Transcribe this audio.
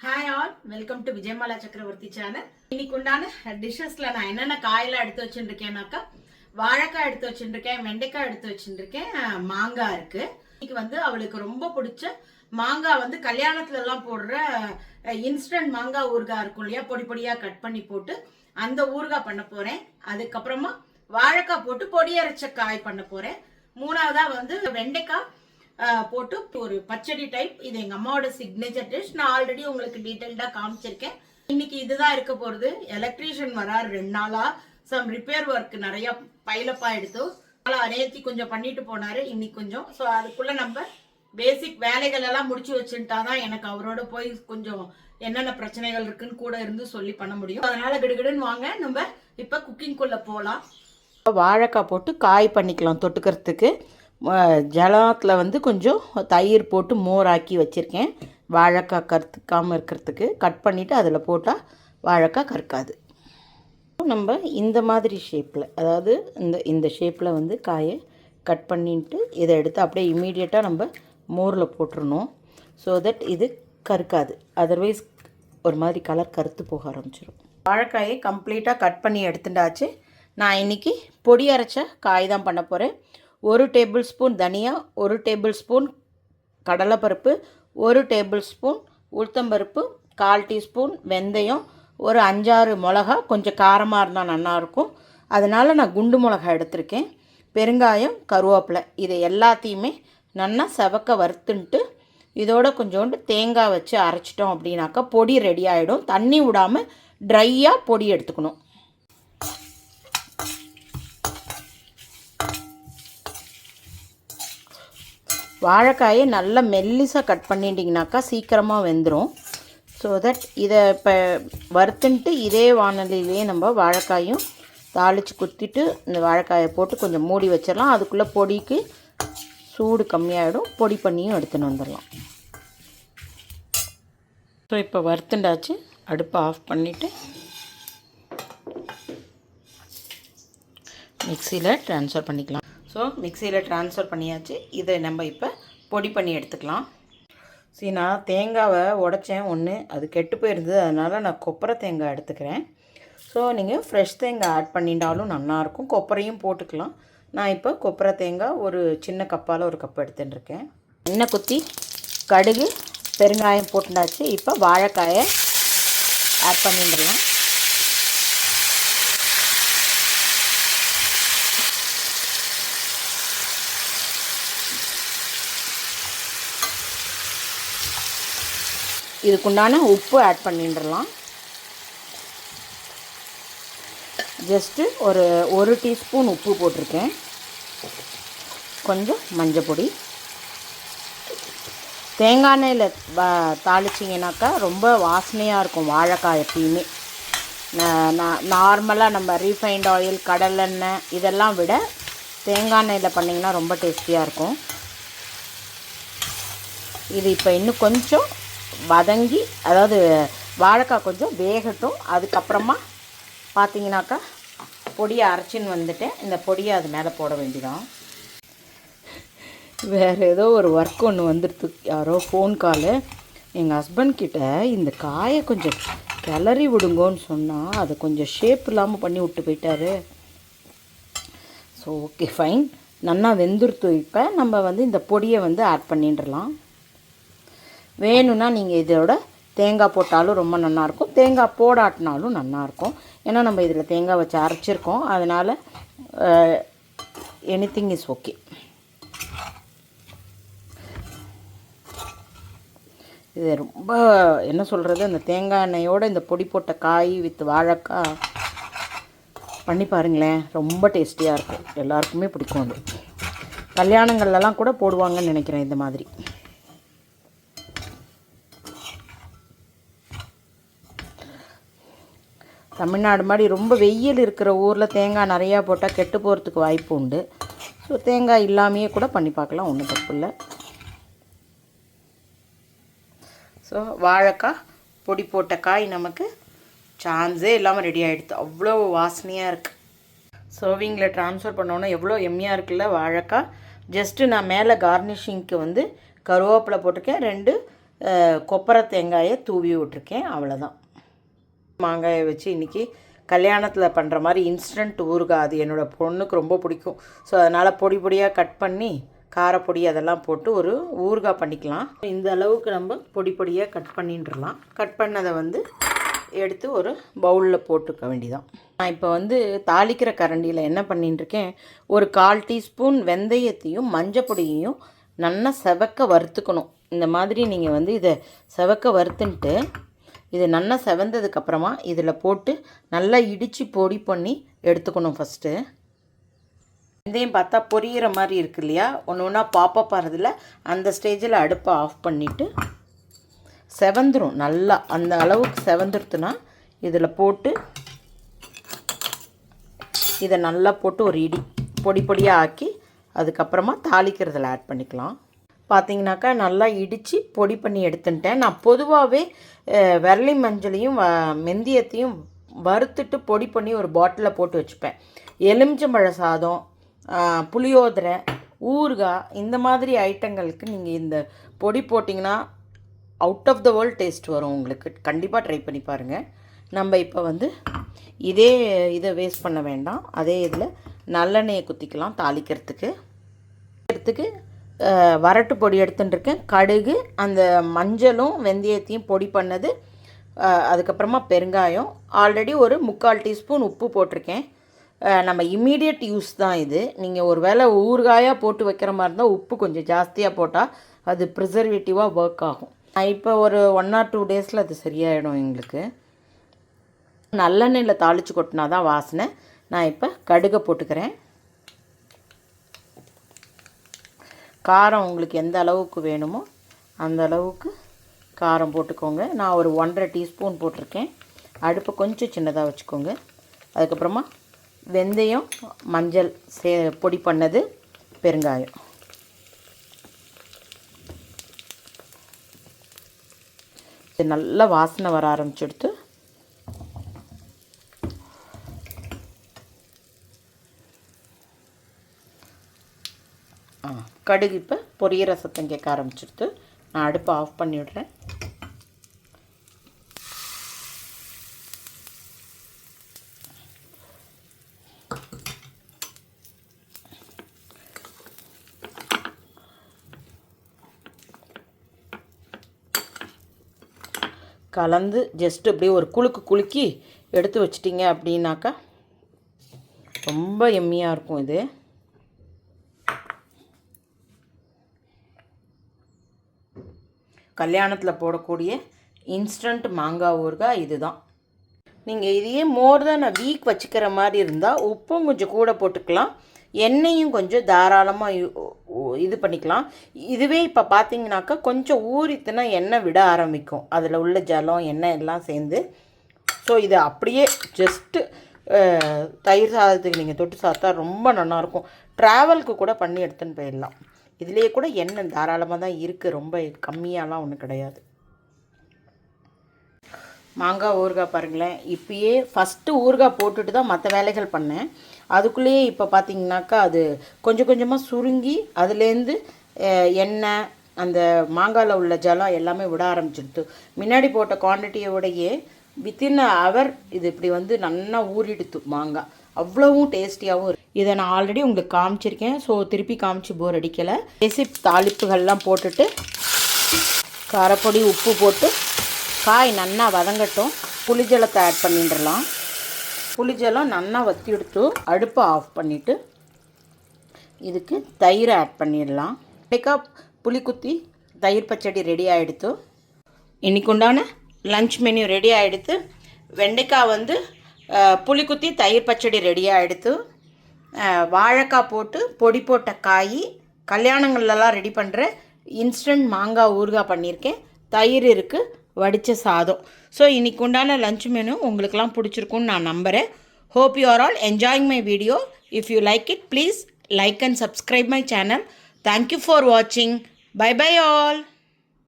Hi all welcome to Vijayamala Chakravarthy channel இன்னைக்கு உண்டான டிஷ்ஷஸில் நான் என்னென்ன காயெல்லாம் எடுத்து வச்சிருக்கேனாக்கா வாழைக்காய் எடுத்து வச்சுருக்கேன் வெண்டைக்காய் எடுத்து வச்சுருக்கேன் மாங்காய் இருக்கு. இன்னைக்கு வந்து அவளுக்கு ரொம்ப பிடிச்ச மாங்காய் வந்து கல்யாணத்துல எல்லாம் போடுற இன்ஸ்டன்ட் மாங்காய் ஊறுகாய் இருக்கும் இல்லையா பொடி பொடியா கட் பண்ணி போட்டு அந்த ஊறுகாய் பண்ண போறேன். அதுக்கப்புறமா வாழைக்காய் போட்டு பொடி அரைச்ச காய் பண்ண போறேன். மூணாவதா வந்து வெண்டைக்காய் போட்டு ஒரு பச்சடி டைப் இது எங்க அம்மாவோட சிக்னேச்சர் டிஷ் நான் ஆல்ரெடி உங்களுக்கு டீட்டெயில்டா காமிச்சிருக்கேன். இன்னைக்கு இதுதான் இருக்க போறது. எலக்ட்ரீஷியன் வராரு ரெண்டு நாளா. சம் ரிப்பேர் ஒர்க் நிறைய பைலப்பா எடுத்து நேத்தி கொஞ்சம் பண்ணிட்டு போனாரு. இன்னைக்கு கொஞ்சம். ஸோ அதுக்குள்ள நம்ம பேசிக் வேலைகள் எல்லாம் முடிச்சு வச்சுட்டாதான் எனக்கு அவரோட போய் கொஞ்சம் என்னென்ன பிரச்சனைகள் இருக்குன்னு கூட இருந்து சொல்லி பண்ண முடியும். அதனால கிடுகிடுன்னு வாங்க. நம்ம இப்ப குக்கிங்குள்ள போலாம். வாழைக்காய் போட்டு காய் பண்ணிக்கலாம் தொட்டுக்கிறதுக்கு. ஜலத்தில் வந்து கொஞ்சம் தயிர் போட்டு மோராக்கி வச்சுருக்கேன். வாழைக்காய் கருத்துக்காமல் இருக்கிறதுக்கு கட் பண்ணிவிட்டு அதில் போட்டால் வாழைக்காய் கற்காது நம்ம இந்த மாதிரி ஷேப்பில் அதாவது இந்த இந்த ஷேப்பில் வந்து காயை கட் பண்ணிட்டு இதை எடுத்து அப்படியே இமீடியட்டாக நம்ம மோரில் போட்டுருணும் ஸோ தட் இது கருக்காது. அதர்வைஸ் ஒரு மாதிரி கலர் கருத்து போக ஆரம்பிச்சிடும் வாழைக்காயை கம்ப்ளீட்டாக கட் பண்ணி எடுத்துட்டாச்சு. நான் இன்றைக்கி பொடி அரைச்ச காய் தான் பண்ண போகிறேன் ஒரு டேபிள் ஸ்பூன் தனியா ஒரு டேபிள் ஸ்பூன் கடலைப்பருப்பு ஒரு டேபிள் ஸ்பூன் உளுத்தம்பருப்பு கால் டீஸ்பூன் வெந்தயம் ஒரு அஞ்சாறு மிளகா கொஞ்சம் காரமாக இருந்தால் நல்லாயிருக்கும். அதனால் நான் குண்டு மிளகா எடுத்திருக்கேன். பெருங்காயம் கருவேப்பிலை இதை எல்லாத்தையுமே நல்லா செவக்க வறுத்துன்ட்டு இதோட கொஞ்சோண்டு தேங்காய் வச்சு அரைச்சிட்டோம் அப்படின்னாக்கா பொடி ரெடி ஆகிடும் தண்ணி விடாமல் ட்ரையாக பொடி எடுத்துக்கணும். வாழைக்காயை நல்லா மெல்லிசாக கட் பண்ணிட்டிங்கனாக்கா சீக்கிரமாக வெந்துடும் ஸோ தட் இதை இப்போ வறுத்துன்ட்டு இதே வானலிலேயே நம்ம வாழைக்காயும் தாளித்து குத்திட்டு இந்த வாழைக்காயை போட்டு கொஞ்சம் மூடி வச்சிடலாம். அதுக்குள்ளே பொடிக்கு சூடு கம்மியாகிடும் பொடி பண்ணியும் எடுத்துன்னு வந்துடலாம். ஸோ இப்போ வறுத்துண்டாச்சு. அடுப்பை ஆஃப் பண்ணிவிட்டு மிக்சியில் ட்ரான்ஸ்ஃபர் பண்ணிக்கலாம். ஸோ மிக்சியில் ட்ரான்ஸ்ஃபர் பண்ணியாச்சு. இதை நம்ம இப்போ பொடி பண்ணி எடுத்துக்கலாம். சரி நான் தேங்காவை உடைச்சேன் ஒன்று அது கெட்டு போயிருந்தது. அதனால் நான் கொப்பரை தேங்காய் எடுத்துக்கிறேன். ஸோ நீங்கள் ஃப்ரெஷ் தேங்காய் ஆட் பண்ணிட்டாலும் நல்லாயிருக்கும். கொப்பரையும் போட்டுக்கலாம். நான் இப்போ கொப்பரை தேங்காய் ஒரு சின்ன கப்பால் ஒரு கப் எடுத்துட்டுருக்கேன். எண்ணெய் குத்தி கடுகு பெருங்காயம் போட்டுண்டாச்சு. இப்போ வாழைக்காயை ஆட் பண்ணிடலாம். இதுக்குண்டான உப்பு ஆட் பண்ணிடலாம். ஜஸ்ட்டு ஒரு ஒரு டீஸ்பூன் உப்பு போட்டிருக்கேன். கொஞ்சம் மஞ்சள் பொடி. தேங்காய் எண்ணெயில் தாளிச்சிங்கனாக்கா ரொம்ப வாசனையாக இருக்கும் வாழைக்காய் எப்பயுமே. நார்மலாக நம்ம ரீஃபைண்ட் ஆயில் கடலெண்ணெய் இதெல்லாம் விட தேங்காய் எண்ணெயில் பண்ணிங்கன்னா ரொம்ப டேஸ்டியாக இருக்கும். இது இப்போ இன்னும் கொஞ்சம் வதங்கி அதாவது வாழைக்காய் கொஞ்சம் வேகட்டும். அதுக்கப்புறமா பார்த்தீங்கன்னாக்கா பொடியை அரைச்சின்னு வந்துட்டேன். இந்த பொடியை அது மேலே போட வேண்டிதான் வேறு ஏதோ ஒரு ஒர்க் ஒன்று வந்துடுது யாரோ ஃபோன் காலு எங்கள் ஹஸ்பண்ட் கிட்ட இந்த காயை கொஞ்சம் கிளறி விடுங்கோன்னு சொன்னால் அதை கொஞ்சம் ஷேப் இல்லாமல் பண்ணி விட்டு போயிட்டாரு. ஸோ ஓகே ஃபைன் நல்லா வெந்துருத்து இப்போ நம்ம வந்து இந்த பொடியை வந்து ஆட் பண்ணிடலாம். வேணும்னா நீங்கள் இதோட தேங்காய் போட்டாலும் ரொம்ப நல்லாயிருக்கும். தேங்காய் போடாட்டினாலும் நல்லாயிருக்கும். ஏன்னா நம்ம இதில் தேங்காய் வச்சு அரைச்சிருக்கோம். அதனால் எனி திங் இஸ் ஓகே இது ரொம்ப என்ன சொல்கிறது அந்த தேங்காய் எண்ணெயோடு இந்த பொடி போட்ட காய் வித் வாழைக்காய் பண்ணி பாருங்களேன். ரொம்ப டேஸ்டியாக இருக்கும் எல்லாருக்குமே பிடிக்கும் அது. கல்யாணங்கள்லாம் கூட போடுவாங்கன்னு நினைக்கிறேன் இந்த மாதிரி. தமிழ்நாடு மாதிரி ரொம்ப வெயில் இருக்கிற ஊரில் தேங்காய் நிறையா போட்டால் கெட்டு போகிறதுக்கு வாய்ப்பு உண்டு. ஸோ தேங்காய் இல்லாமையே கூட பண்ணி பார்க்கலாம் ஒன்றும் தப்பு இல்லை. ஸோ வாழைக்காய் பொடி போட்ட காய் நமக்கு சான்ஸே இல்லாமல் ரெடி ஆகிடுது அவ்வளோ வாசனையாக இருக்குது சர்விங்கில் ட்ரான்ஸ்ஃபர் பண்ணோன்னா எவ்வளோ எம்மியாக இருக்குல்ல வாழைக்காய். ஜஸ்ட்டு நான் மேலே கார்னிஷிங்க்கு வந்து கருவேப்பிலை போட்டிருக்கேன். ரெண்டு கொப்பரை தேங்காயை தூவி விட்ருக்கேன் அவ்வளோதான் மாங்காயை வச்சு இன்றைக்கி கல்யாணத்தில் பண்ணுற மாதிரி இன்ஸ்டன்ட் ஊறுகாய். அது என்னோடய பொண்ணுக்கு ரொம்ப பிடிக்கும். ஸோ அதனால் பொடி பொடியாக கட் பண்ணி காரப்பொடி அதெல்லாம் போட்டு ஒரு ஊறுகாய் பண்ணிக்கலாம். இந்த அளவுக்கு நம்ம பொடி பொடியாக கட் பண்ணிட்டுலாம் கட் பண்ணதை வந்து எடுத்து ஒரு பவுலில் போட்டுக்க வேண்டிதான் நான் இப்போ வந்து தாளிக்கிற கரண்டியில் என்ன பண்ணிட்டுருக்கேன் ஒரு கால் டீஸ்பூன் வெந்தயத்தையும் மஞ்சப்பொடியையும் நல்லா செவக்க வறுத்துக்கணும். இந்த மாதிரி நீங்கள் வந்து இதை செவக்க வறுத்துன்ட்டு இது நல்லா செவந்ததுக்கப்புறமா இதில் போட்டு நல்லா இடித்து பொடி பண்ணி எடுத்துக்கணும் ஃபஸ்ட்டு. வெந்தயம் பார்த்தா பொரியிற மாதிரி இருக்கு இல்லையா? ஒன்று ஒன்றா பாப்பப் ஆகிறதுல அந்த ஸ்டேஜில் அடுப்பை ஆஃப் பண்ணிவிட்டு செவந்துடும் நல்லா அந்த அளவுக்கு செவந்துருத்துனா இதில் போட்டு இதை நல்லா போட்டு ஒரு இடி பொடி பொடியாக ஆக்கி அதுக்கப்புறமா தாளிக்கிறதுல ஆட் பண்ணிக்கலாம். பார்த்தீங்கன்னாக்கா நல்லா இடித்து பொடி பண்ணி எடுத்துட்டேன். நான் பொதுவாகவே விரலி மஞ்சளையும் வ- மெந்தியத்தையும் வறுத்துட்டு பொடி பண்ணி ஒரு பாட்டிலில் போட்டு வச்சுப்பேன். எலுமிச்சம்பழ சாதம் புளியோதரை ஊறுகாய் இந்த மாதிரி ஐட்டங்களுக்கு நீங்கள் இந்த பொடி போட்டிங்கன்னா out of the world taste வரும் உங்களுக்கு. கண்டிப்பாக ட்ரை பண்ணி பாருங்கள் நம்ம இப்போ வந்து இதே இதை வேஸ்ட் பண்ண வேண்டாம். அதே இதில் நல்லெண்ணெயை குத்திக்கலாம் தாளிக்கிறதுக்கு. எடுத்துக்கு வரட்டு பொடி எடுத்துட்டுருக்கேன். கடுகு அந்த மஞ்சளும் வெந்தயத்தையும் பொடி பண்ணது அதுக்கப்புறமா பெருங்காயம். ஆல்ரெடி ஒரு முக்கால் டீஸ்பூன் உப்பு போட்டிருக்கேன். நம்ம இம்மீடியட் யூஸ் தான் இது. நீங்கள் ஒரு வேளை ஊறுகாயாக போட்டு வைக்கிற மாதிரி இருந்தால் உப்பு கொஞ்சம் ஜாஸ்தியாக போட்டால் அது ப்ரிசர்வேட்டிவாக ஒர்க் ஆகும். நான் இப்போ ஒரு ஒன் ஆர் டூ டேஸில் அது சரியாயிடும் எங்களுக்கு. நல்லெண்ணெயில் தாளித்து கொட்டினா தான் வாசனை. நான் இப்போ கடுகை போட்டுக்கிறேன். காரம் உங்களுக்கு எந்த அளவுக்கு வேணுமோ அந்த அளவுக்கு காரம் போட்டுக்கோங்க. நான் ஒரு ஒன்றரை டீஸ்பூன் போட்டிருக்கேன். அடுப்பை கொஞ்சம் சின்னதாக வச்சுக்கோங்க. அதுக்கப்புறமா வெந்தயம் மஞ்சள் சே பொடி பண்ணது பெருங்காயம். இது நல்லா வாசனை வர ஆரம்பிச்சுடுத்து கடுகு இப்போ பொரியிற சத்தம் கேட்க ஆரம்பிச்சிடுது நான் அடுப்பை ஆஃப் பண்ணிவிடுறேன் கலந்து ஜஸ்ட்டு அப்படியே ஒரு குலுக்கு குலுக்கி எடுத்து வச்சிட்டிங்க அப்படின்னாக்கா ரொம்ப எம்மியாக இருக்கும் இது. கல்யாணத்தில் போடக்கூடிய இன்ஸ்டன்ட் மாங்காய் ஊறுகாய் இதுதான். நீங்கள் இதையே மோர் தென் அ வீக் வச்சுக்கிற மாதிரி இருந்தால் உப்பும் கொஞ்சம் கூட போட்டுக்கலாம். எண்ணெயும் கொஞ்சம் தாராளமாக இது பண்ணிக்கலாம். இதுவே இப்போ பார்த்தீங்கன்னாக்கா கொஞ்சம் ஊறித்துனா எண்ணெய் விட ஆரம்பிக்கும். அதில் உள்ள ஜலம் எண்ணெய் எல்லாம் சேர்ந்து. ஸோ இது அப்படியே ஜஸ்ட்டு தயிர் சாதத்துக்கு நீங்கள் தொட்டு சாப்பிட்டா ரொம்ப நல்லாயிருக்கும் ட்ராவலுக்கு கூட பண்ணி எடுத்துன்னு போயிடலாம். இதுலேயே கூட எண்ணெய் தாராளமாக தான் இருக்குது ரொம்ப கம்மியாலாம் ஒன்றும் கிடையாது. மாங்காய் ஊறுகாய் பாருங்களேன். இப்பயே ஃபஸ்ட்டு ஊறுகாய் போட்டுட்டு தான் மற்ற வேலைகள் பண்ணேன். அதுக்குள்ளேயே இப்போ பார்த்தீங்கன்னாக்கா அது கொஞ்சம் கொஞ்சமாக சுருங்கி அதுலேருந்து எண்ணெய் அந்த மாங்காயில் உள்ள ஜலம் எல்லாமே விட ஆரம்பிச்சிடுது முன்னாடி போட்ட குவான்டிட்டியோடையே வித்தின் அவர் இது இப்படி வந்து நல்லா ஊறிடுத்து மாங்காய். அவ்வளவும் டேஸ்டியாகவும் இருக்கும் இதை நான் ஆல்ரெடி உங்களுக்கு காமிச்சிருக்கேன். ஸோ திருப்பி காமிச்சு போர் அடிக்கலை. ரெசிப் தாளிப்புகள்லாம் போட்டுட்டு காரப்பொடி உப்பு போட்டு காய் நல்லா வதங்கட்டும். புளிஜலத்தை ஆட் பண்ணிடலாம். புளிஜலம் நல்லா வத்தி எடுத்து அடுப்பை ஆஃப் பண்ணிவிட்டு இதுக்கு தயிர் ஆட் பண்ணிடலாம். வெண்டைக்காய் புளிக்குத்தி தயிர் பச்சடி ரெடி ஆகிடுத்து இன்றைக்கு உண்டான லஞ்ச் மெனு ரெடி ஆகிடுத்து வெண்டைக்காய் வந்து புளிக்குத்தி தயிர் பச்சடி ரெடி ஆகிடுத்து வாழைக்காய் போட்டு பொடி போட்ட காய் கல்யாணங்கள்லாம் ரெடி பண்ணுற இன்ஸ்டன்ட் மாங்காய் ஊறுகாய் பண்ணியிருக்கேன். தயிர் இருக்குது வடித்த சாதம். ஸோ இன்றைக்கு உண்டான லஞ்ச் மெனு உங்களுக்கெல்லாம் பிடிச்சிருக்குன்னு நான் நம்புகிறேன் hope you are all enjoying my video if you like it please like and subscribe my channel thank you for வாட்சிங் பை பை ஆல்